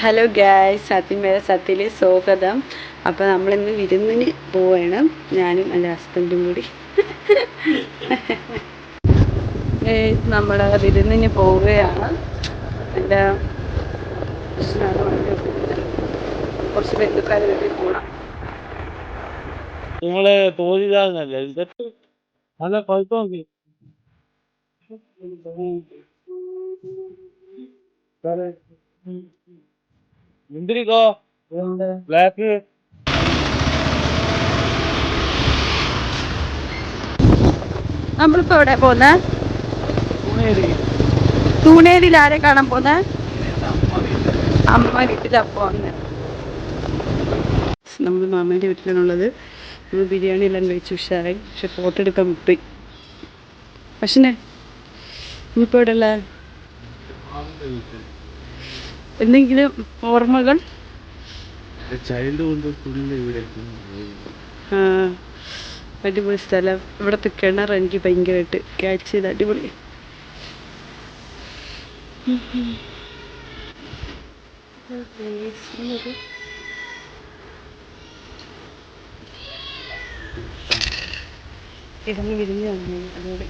Hello guys സത്യമേര സത്യയിലെ സ്വാഗതം. അപ്പോൾ നമ്മളിന്ന് വിരുന്നിന് പോവുകയാണ് ഞാനും എന്റെ ഹസ്ബൻഡും കൂടി. നമ്മൾ വിരുന്നിന് പോവുകയാണ്. എന്റെ കുറച്ച് ബന്ധുക്കാരെ വീട്ടിൽ പോകണം നിങ്ങളെ തോന്നിയതാന്നല്ലേ ഇതൊക്കെ നല്ല കുഴപ്പമൊക്കെ. മുന്തിരിക്കോ? ബ്ലാക്ക്. നമ്മളിപ്പോ എവിടെ പോകുന്നത് തൂണേരിയിൽ ആരെ കാണാൻ പോകുന്നത് അമ്മ വീട്ടിലാ പോന്നെ. നമ്മൾ മാമേന്റെ വീട്ടിലാണുള്ളത്. നമ്മൾ ബിരിയാണി എല്ലാം കഴിച്ചു ഉഷാറായി പക്ഷെ ഫോട്ടോ എടുക്കാൻ വിട്ടു. പക്ഷേ ഇവിടെ ഉള്ള എന്തെങ്കിലും ഓർമ്മകൾ? അടിപൊളി സ്ഥലം. ഇവിടുത്തെ കിണർ എനിക്ക് ഭയങ്കരമായിട്ട് ക്യാച്ച് ചെയ്ത് അടിപൊളി. ഇതൊന്ന് വിരിഞ്ഞു വന്നു. അതോടെ.